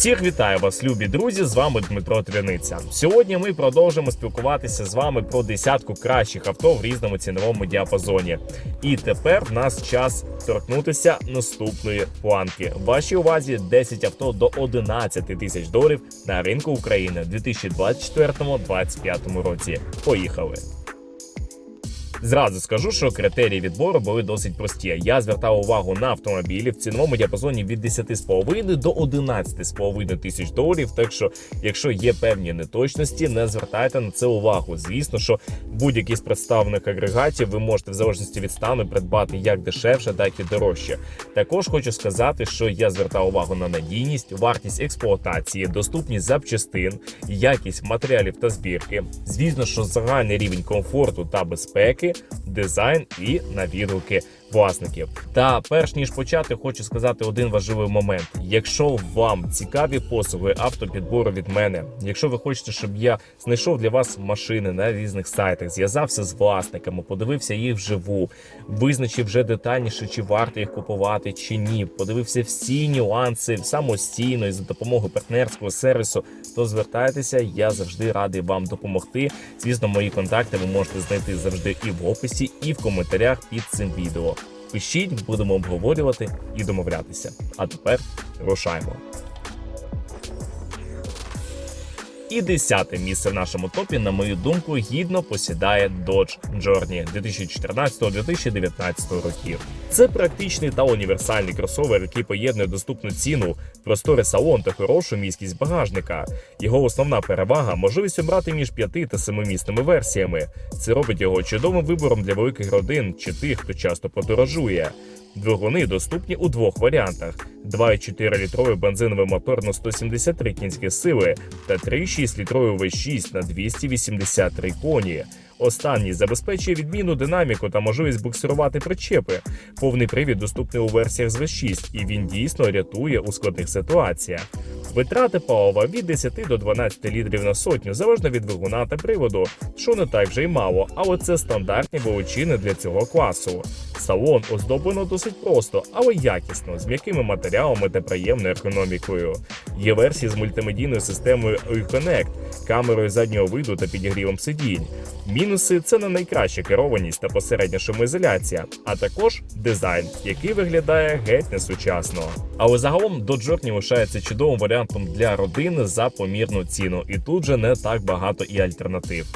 Всіх вітаю вас, любі друзі! З вами Дмитро Тряниця. Сьогодні ми продовжимо спілкуватися з вами про десятку кращих авто в різному ціновому діапазоні. І тепер в нас час торкнутися наступної планки. Вашій увазі 10 авто до 11 тисяч доларів на ринку України в 2024-2025 році. Поїхали! Зразу скажу, що критерії відбору були досить прості. Я звертав увагу на автомобілі в ціновому діапазоні від 10,5 до 11,5 тисяч доларів. Так що, якщо є певні неточності, не звертайте на це увагу. Звісно, що будь-який з представлених агрегатів ви можете в залежності від стану придбати як дешевше, так і дорожче. Також хочу сказати, що я звертав увагу на надійність, вартість експлуатації, доступність запчастин, якість матеріалів та збірки. Звісно, що загальний рівень комфорту та безпеки дизайн і на відгуки власників. Та перш ніж почати, хочу сказати один важливий момент: якщо вам цікаві послуги автопідбору від мене, якщо ви хочете, щоб я знайшов для вас машини на різних сайтах, зв'язався з власниками, подивився їх вживу, визначив вже детальніше, чи варто їх купувати, чи ні, подивився всі нюанси самостійно і за допомогою партнерського сервісу, то звертайтеся, я завжди радий вам допомогти. Звісно, мої контакти ви можете знайти завжди і в описі, і в коментарях під цим відео. Пишіть, будемо обговорювати і домовлятися. А тепер рушаємо. І десяте місце в нашому топі, на мою думку, гідно посідає Dodge Journey 2014-2019 років. Це практичний та універсальний кросовер, який поєднує доступну ціну, просторий салон та хорошу міськість багажника. Його основна перевага можливість обрати між 5 та 7-місними версіями. Це робить його чудовим вибором для великих родин чи тих, хто часто подорожує. Двигуни доступні у двох варіантах: 2,4 літровий бензиновий мотор на 173 кінські сили та 3,6 літровий V6 на 283 коні. Останній забезпечує відмінну динаміку та можливість буксирувати причепи. Повний привід доступний у версіях з V6, і він дійсно рятує у складних ситуаціях. Витрати палива від 10 до 12 літрів на сотню залежно від двигуна та приводу, що не так вже й мало, але це стандартні величини для цього класу. Салон оздоблено досить просто, але якісно, з м'якими матеріалами та приємною ергономікою. Є версії з мультимедійною системою Uconnect, камерою заднього виду та підігрівом сидінь. Мінуси це не найкраща керованість та посередня шумоізоляція, а також дизайн, який виглядає геть несучасно. Але загалом Dodge Journey лишається чудовим варіантом для родини за помірну ціну, і тут же не так багато і альтернатив.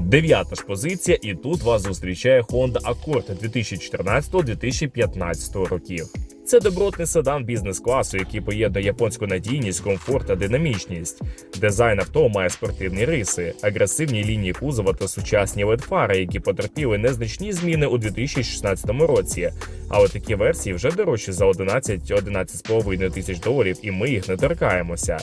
Дев'ята ж позиція, і тут вас зустрічає Honda Accord 2014-2015 років. Це добротний седан бізнес-класу, який поєднує японську надійність, комфорт та динамічність. Дизайн авто має спортивні риси, агресивні лінії кузова та сучасні LED-фари, які потерпіли незначні зміни у 2016 році. Але такі версії вже дорожчі за 11-11,5 тисяч доларів, і ми їх не торкаємося.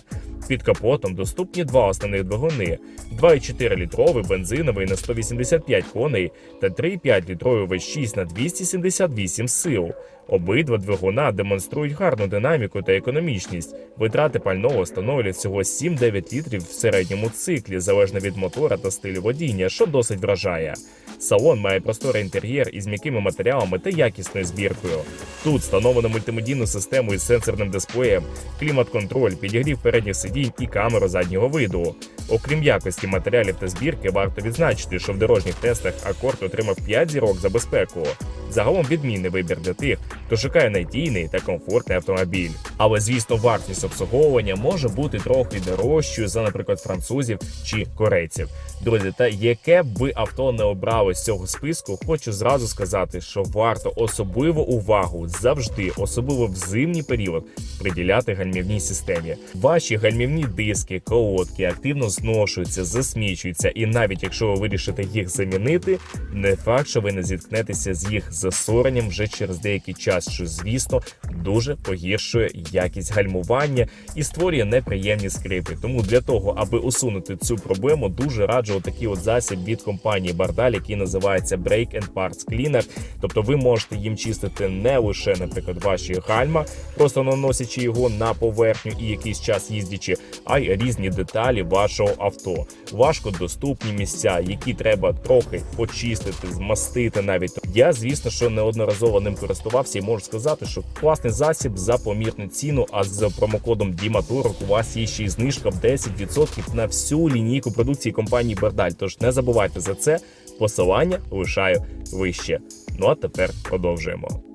Під капотом доступні два основних двигуни: 2,4 літровий бензиновий на 185 коней та 3,5 літровий V6 на 278 сил. Обидва двигуна демонструють гарну динаміку та економічність. Витрати пального становлять всього 7-9 літрів в середньому циклі, залежно від мотора та стилю водіння, що досить вражає. Салон має просторий інтер'єр із м'якими матеріалами та якісною збіркою. Тут встановлено мультимедійну систему із сенсорним дисплеєм, клімат-контроль, підігрів передніх сидінь і камеру заднього виду. Окрім якості матеріалів та збірки, варто відзначити, що в дорожніх тестах Акорд отримав 5 зірок за безпеку. Загалом відмінний вибір для тих, хто шукає надійний та комфортний автомобіль. Але звісно, вартість обслуговування може бути трохи дорожчою за, наприклад, французів чи корейців. Друзі, та яке б ви авто не обрали з цього списку, хочу зразу сказати, що варто особливу увагу завжди, особливо в зимній період, приділяти гальмівній системі. Ваші гальмівні диски, колодки активно зношуються, засмічуються, і навіть якщо ви вирішите їх замінити, не факт, що ви не зіткнетеся з їх засоренням вже через деякий час, що звісно дуже погіршує якість гальмування і створює неприємні скрипи. Тому для того, аби усунути цю проблему, дуже раджу отакий от засіб від компанії Bardal, який називається Brake and Parts Cleaner. Тобто ви можете їм чистити не лише, наприклад, ваші гальма, просто наносячи його на поверхню і якийсь час їздячи, а й різні деталі вашого авто. Важко доступні місця, які треба трохи почистити, змастити навіть. Я, звісно, що неодноразово ним користувався. Можу сказати, що класний засіб за помірну ціну. А з промокодом Діматурок у вас є ще й знижка в 10% на всю лінійку продукції компанії Бердаль. Тож не забувайте за це. Посилання лишаю вище. Ну а тепер продовжуємо.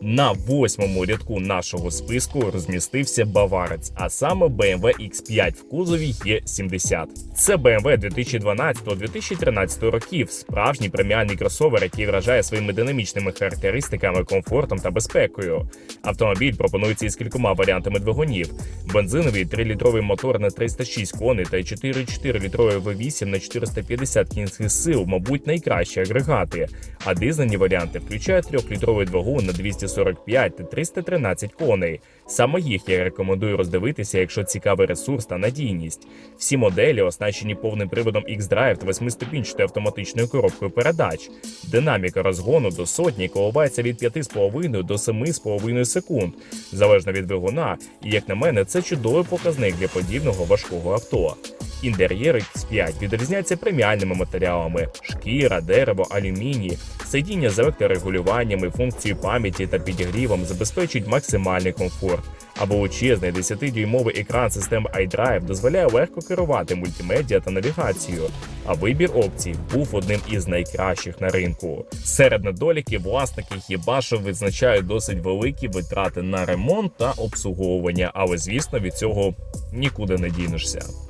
На восьмому рядку нашого списку розмістився баварець, а саме BMW X5 в кузові Е70. Це BMW 2012-2013 років. Справжній преміальний кросовер, який вражає своїми динамічними характеристиками, комфортом та безпекою. Автомобіль пропонується із кількома варіантами двигунів: бензиновий 3-літровий мотор на 306 коней та 4,4 літровий V8 на 450 кінських сил, мабуть, найкращі агрегати. А дизельні варіанти включають 3-літровий двигун на 245 та 313 коней. Саме їх я рекомендую роздивитися, якщо цікавий ресурс та надійність. Всі моделі оснащені повним приводом X-Drive та 8-ступінчатою автоматичною коробкою передач. Динаміка розгону до сотні коливається від 5,5 до 7,5 секунд, залежно від двигуна, і як на мене, це чудовий показник для подібного важкого авто. Інтер'єр X5 відрізняється преміальними матеріалами: шкіра, дерево, алюміній, сидіння з електрорегулюваннями, функцією пам'яті та підігрівом забезпечують максимальний комфорт. А величезний 10-дюймовий екран системи iDrive дозволяє легко керувати мультимедіа та навігацію. А вибір опцій був одним із найкращих на ринку. Серед недоліків власники хіба що визначають досить великі витрати на ремонт та обслуговування, але звісно від цього нікуди не дінешся.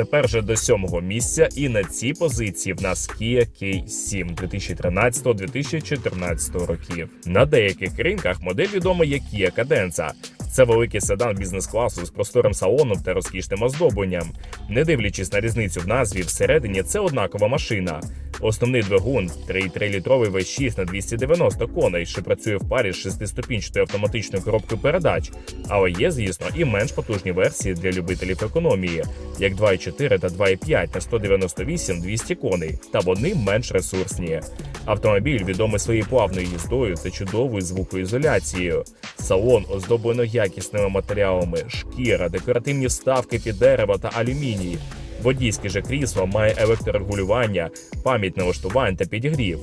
Тепер же до сьомого місця, і на цій позиції в нас Kia K7 2013-2014 років. На деяких ринках модель відома як Kia Cadenza. Це великий седан бізнес-класу з просторим салоном та розкішним оздобленням. Не дивлячись на різницю в назві, всередині це однакова машина. Основний двигун 3,3-літровий V6 на 290 коней, що працює в парі з 6-ступінчатою автоматичною коробкою передач, але є, звісно, і менш потужні версії для любителів економії, як 2,4 та 2,5 на 198-200 коней, та вони менш ресурсні. Автомобіль відомий своєю плавною їздою та чудовою звукоізоляцією. Салон оздоблено якісними матеріалами, шкіра, декоративні вставки під дерево та алюміній. Водійське же крісло має електрорегулювання, пам'ять налаштувань та підігрів.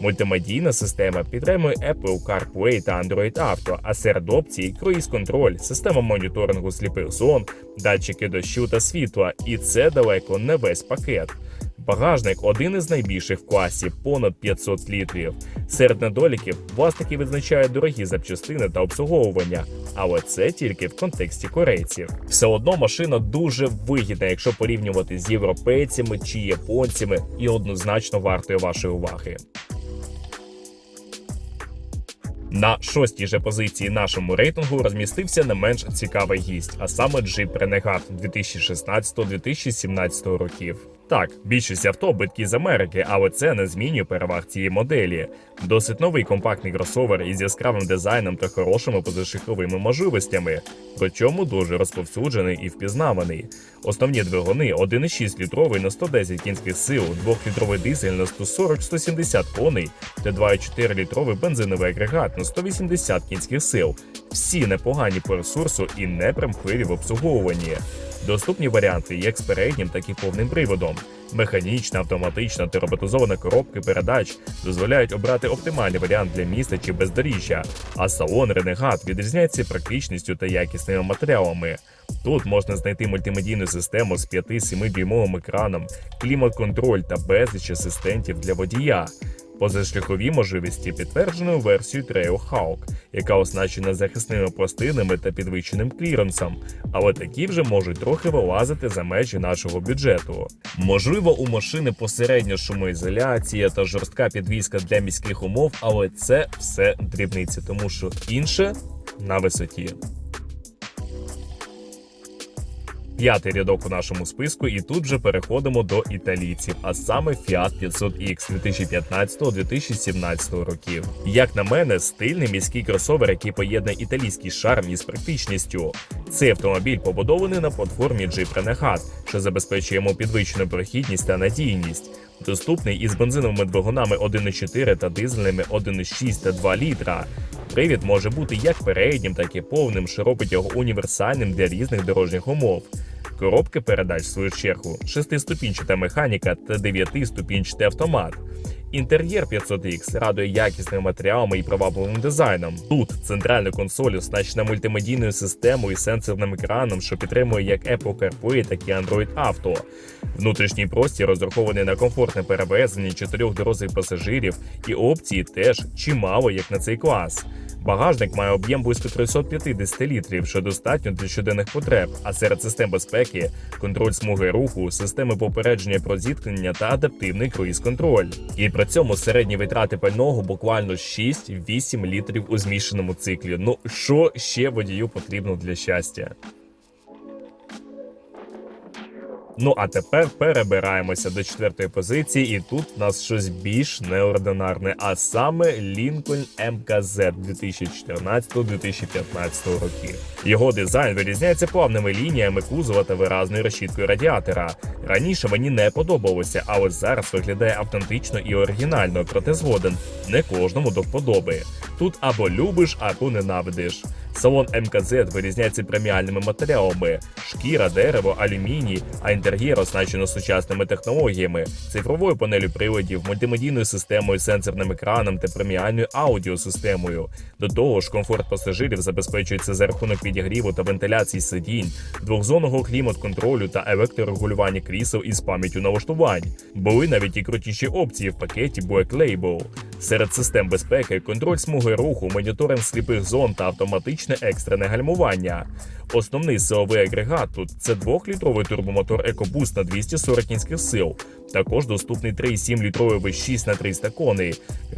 Мультимедійна система підтримує Apple CarPlay та Android Auto, а серед опцій круїз-контроль, система моніторингу сліпих зон, датчики дощу та світла. І це далеко не весь пакет. Багажник один із найбільших в класі, понад 500 літрів. Серед недоліків власники відзначають дорогі запчастини та обслуговування, але це тільки в контексті корейців. Все одно машина дуже вигідна, якщо порівнювати з європейцями чи японцями, і однозначно вартує вашої уваги. На шостій же позиції нашому рейтингу розмістився не менш цікавий гість, а саме Jeep Renegade 2016-2017 років. Так, більшість авто биткі з Америки, але це не змінює переваг цієї моделі. Досить новий компактний кросовер із яскравим дизайном та хорошими позашиховими можливостями, причому дуже розповсюджений і впізнаваний. Основні двигуни 1,6 літровий на 110 кінських сил, 2-літровий дизель на 140-170 коней та 2,4 літровий бензиновий агрегат на 180 кінських сил. Всі непогані по ресурсу і не примхливі в обслуговуванні. Доступні варіанти як з переднім, так і повним приводом. Механічна, автоматична та роботизована коробки передач дозволяють обрати оптимальний варіант для міста чи бездоріжжя, а салон Renegade відрізняється практичністю та якісними матеріалами. Тут можна знайти мультимедійну систему з 5-7 дюймовим екраном, клімат-контроль та безліч асистентів для водія. Позашляхові можливості підтверджено версією Trailhawk, яка оснащена захисними пластинами та підвищеним кліренсом, але такі вже можуть трохи вилазити за межі нашого бюджету. Можливо, у машини посередня шумоізоляція та жорстка підвізка для міських умов, але це все дрібниці, тому що інше на висоті. П'ятий рядок у нашому списку, і тут вже переходимо до італійців, а саме Fiat 500X 2015-2017 років. Як на мене, стильний міський кросовер, який поєднує італійський шарм із практичністю. Цей автомобіль побудований на платформі Jeep Renegade, що забезпечує йому підвищену прохідність та надійність. Доступний із бензиновими двигунами 1,4 та дизельними 1,6 та 2 літра. Привід може бути як переднім, так і повним, що робить його універсальним для різних дорожніх умов. Коробки передач, в свою чергу, 6-ступінчата механіка та 9-ступінчатий автомат. Інтер'єр 500X радує якісними матеріалами і привабливим дизайном. Тут центральна консоль оснащена мультимедійною системою і сенсорним екраном, що підтримує як Apple CarPlay, так і Android Auto. Внутрішній простір розрахований на комфортне перевезення чотирьох дорослих пасажирів, і опції теж чимало як на цей клас. Багажник має об'єм близько 350 літрів, що достатньо для щоденних потреб. А серед систем безпеки контроль смуги руху, системи попередження про зіткнення та адаптивний круїз-контроль. І при цьому середні витрати пального буквально 6-8 літрів у змішаному циклі. Ну що ще водію потрібно для щастя? Ну а тепер перебираємося до четвертої позиції, і тут в нас щось більш неординарне, а саме Lincoln МКЗ 2014-2015 років. Його дизайн вирізняється плавними лініями кузова та виразною решіткою радіатора. Раніше мені не подобалося, а ось зараз виглядає автентично і оригінально, проте згоден не кожному до вподоби. Тут або любиш, або ненавидиш. Салон МКЗ вирізняється преміальними матеріалами: шкіра, дерево, алюміній, а інтер'єр оснащено сучасними технологіями, цифровою панелю приладів, мультимедійною системою, сенсорним екраном та преміальною аудіосистемою. До того ж, комфорт пасажирів забезпечується за рахунок підігріву та вентиляції сидінь, двохзонного клімат-контролю та електрорегулювання крісел із пам'яттю налаштувань. Були навіть і крутіші опції в пакеті Black Label. Серед систем безпеки контроль смуги руху, моніторинг сліпих зон та автоматичне екстрене гальмування. Основний силовий агрегат тут це 2-літровий турбомотор EcoBoost на 240 кінських сил. Також доступний 3,7-літровий V6 на 300 коней.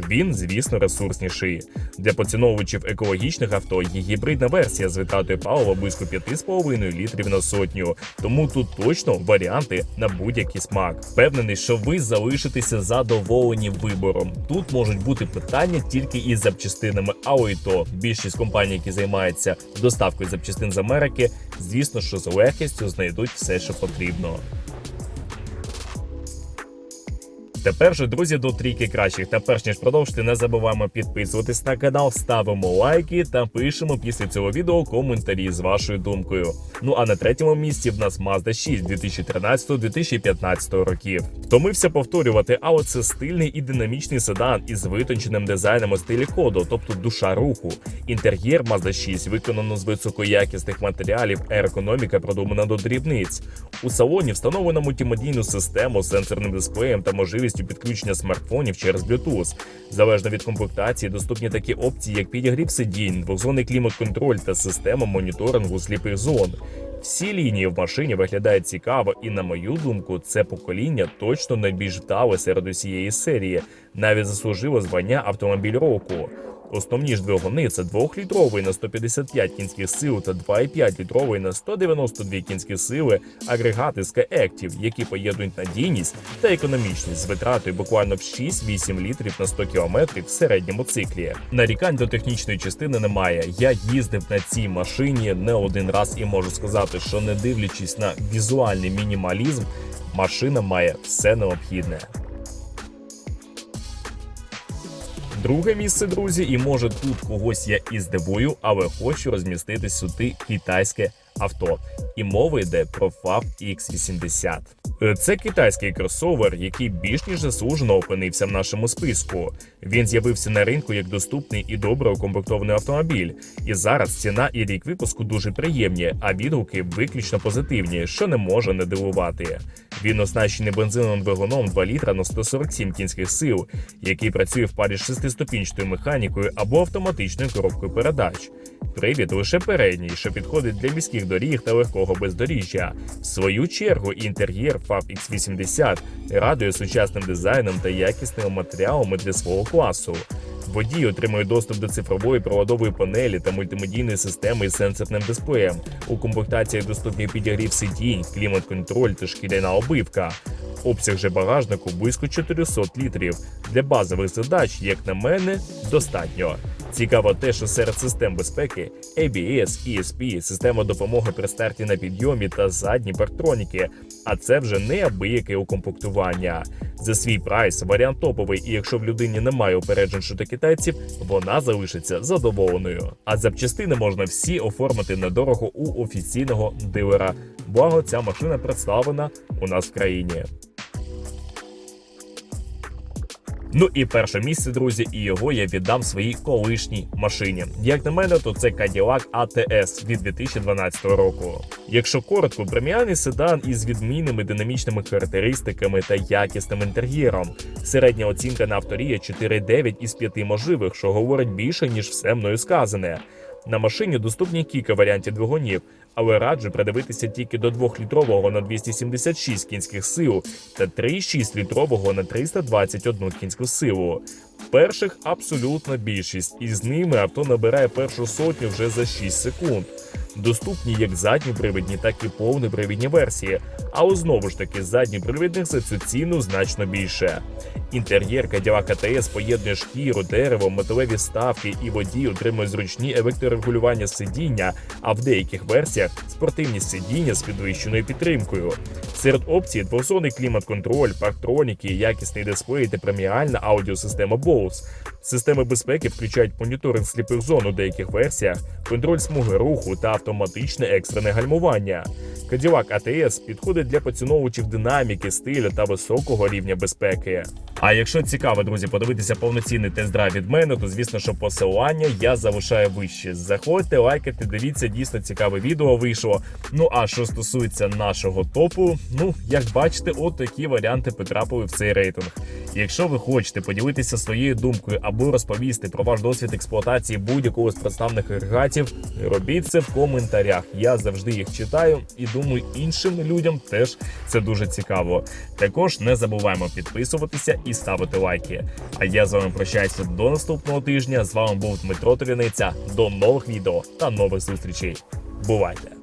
Він, звісно, ресурсніший. Для поціновувачів екологічних авто є гібридна версія з витратою палива близько 5,5 літрів на сотню. Тому тут точно варіанти на будь-який смак. Впевнений, що ви залишитеся задоволені вибором. Тут можуть бути питання тільки із запчастинами, а і то більшість компаній, які займаються доставкою запчастин з Америки, звісно, що з легкістю знайдуть все, що потрібно. Тепер же, друзі, до трійки кращих. Та перш ніж продовжити, не забуваємо підписуватись на канал, ставимо лайки та пишемо після цього відео коментарі з вашою думкою. Ну а на третьому місці в нас Mazda 6 2013-2015 років. Втомився повторювати, а оце стильний і динамічний седан із витонченим дизайном у стилі коду, тобто душа руху. Інтер'єр Mazda 6 виконано з високоякісних матеріалів, а еркономіка продумана до дрібниць. У салоні встановлено мультимедійну систему з сенсорним дисплеєм та можливістю підключення смартфонів через Bluetooth. Залежно від комплектації, доступні такі опції, як підігрів сидінь, двохзонний клімат-контроль та система моніторингу сліпих зон. Всі лінії в машині виглядають цікаво, і на мою думку, це покоління точно найбільш вдале серед усієї серії, навіть заслужило звання автомобіль року. Основні ж двигуни це 2-літровий на 155 кінських сил та 2,5-літровий на 192 кінські сили агрегати з Active, які поєднують надійність та економічність з витратою буквально в 6-8 літрів на 100 км в середньому циклі. Нарікань до технічної частини немає. Я їздив на цій машині не один раз і можу сказати, що не дивлячись на візуальний мінімалізм, машина має все необхідне. Друге місце, друзі, і може тут когось я і здивую, але хочу розмістити сюди китайське авто. І мова йде про FAB X80. Е, Це китайський кросовер, який більш ніж заслужено опинився в нашому списку. Він з'явився на ринку як доступний і добре укомплектований автомобіль. І зараз ціна і рік випуску дуже приємні, а відгуки виключно позитивні, що не може не дивувати. Він оснащений бензиновим двигуном 2 літра на 147 кінських сил, який працює в парі з шестиступінчатою механікою або автоматичною коробкою передач. Привід лише передній, що підходить для міських доріг та легкого бездоріжжя. В свою чергу інтер'єр FAB X80 радує сучасним дизайном та якісними матеріалами для свого класу. Водій отримує доступ до цифрової проводової панелі та мультимедійної системи із сенсорним дисплеєм. У комплектації доступні підігрів сидінь, клімат-контроль та шкіряна обивка. Обсяг же багажнику близько 400 літрів. Для базових задач, як на мене, достатньо. Цікаво те, що серед систем безпеки ABS, ESP, система допомоги при старті на підйомі та задні парктроніки. А це вже неабияке укомплектування. За свій прайс варіант топовий, і якщо в людині немає упереджень щодо китайців, вона залишиться задоволеною. А запчастини можна всі оформити недорого у офіційного дилера. Благо, ця машина представлена у нас в країні. Ну і перше місце, друзі, і його я віддам своїй колишній машині. Як на мене, то це Cadillac ATS від 2012 року. Якщо коротко, преміальний седан із відмінними динамічними характеристиками та якісним інтер'єром. Середня оцінка на авторі є 4,9 із 5 можливих, що говорить більше ніж все мною сказане. На машині доступні кілька варіантів двигунів, але раджу придивитися тільки до 2-літрового на 276 кінських сил та 3,6-літрового на 321 кінську силу. Перших абсолютна більшість, і з ними авто набирає першу сотню вже за 6 секунд. Доступні як задньопривідні, так і повнопривідні версії, але знову ж таки задньопривідних за цю ціну значно більше. Інтер'єр Cadillac ATS поєднує шкіру, дерево, металеві ставки і водій отримує зручні електрорегулювання сидіння, а в деяких версіях спортивні сидіння з підвищеною підтримкою. Серед опцій двозонний клімат-контроль, парктроніки, якісний дисплей та преміальна аудіосистема Bose. Системи безпеки включають моніторинг сліпих зон у деяких версіях, контроль смуги руху та автоматичне екстрене гальмування. Cadillac ATS підходить для поціновувачів динаміки, стилю та високого рівня безпеки. А якщо цікаво, друзі, подивитися повноцінний тест-драйв від мене, то звісно, що посилання я залишаю вище. Заходьте, лайкайте, дивіться, дійсно цікаве відео вийшло. Ну а що стосується нашого топу, ну як бачите, от такі варіанти потрапили в цей рейтинг. Якщо ви хочете поділитися своєю думкою або розповісти про ваш досвід експлуатації будь-якого з представних агрегатів, робіть це в коментарях. Я завжди їх читаю і думаю, іншим людям теж це дуже цікаво. Також не забуваємо підписуватися і ставити лайки. А я з вами прощаюся до наступного тижня. З вами був Дмитро Триниця. До нових відео та нових зустрічей. Бувайте!